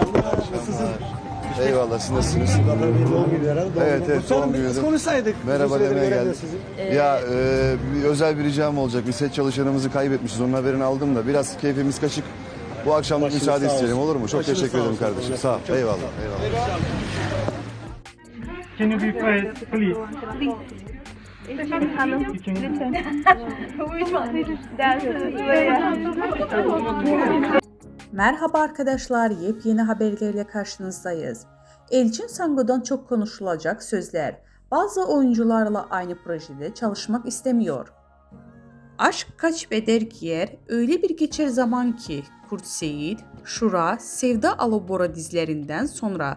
akşamlar. Nasılsın? Eyvallah siz nasılsınız? Evet, evet, doğum günü. konuşsaydık. Merhaba demeye sizi. Ya e, bir özel bir ricam olacak. Bir set çalışanımızı kaybetmişiz. Onun haberini aldım da biraz keyfimiz kaçık. Bu akşamlık Başınız müsaade sağ isteyelim olsun. olur mu? Çok Başınız teşekkür sağ ederim olsun. kardeşim. Sağ ol. çok- Eyvallah. Eyvallah. Can you be quiet, please? Can- lütfen. Dersi Merhaba arkadaşlar, yepyeni haberlerle karşınızdayız. Elçin Sango'dan çok konuşulacak sözler. Bazı oyuncularla aynı projede çalışmak istemiyor. Aşk Kaç Beder Giyer öyle bir geçer zaman ki Kurt Seyit, Şura, Sevda Alobora dizilerinden sonra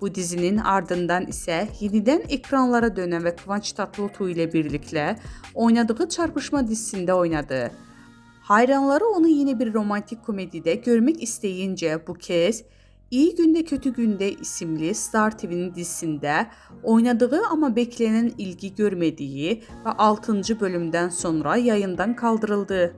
Bu dizinin ardından ise yeniden ekranlara dönen ve Kıvanç Tatlıtuğ ile birlikte oynadığı Çarpışma dizisinde oynadı. Hayranları onu yine bir romantik komedide görmek isteyince bu kez İyi Günde Kötü Günde isimli Star TV'nin dizisinde oynadığı ama beklenen ilgi görmediği ve 6. bölümden sonra yayından kaldırıldı.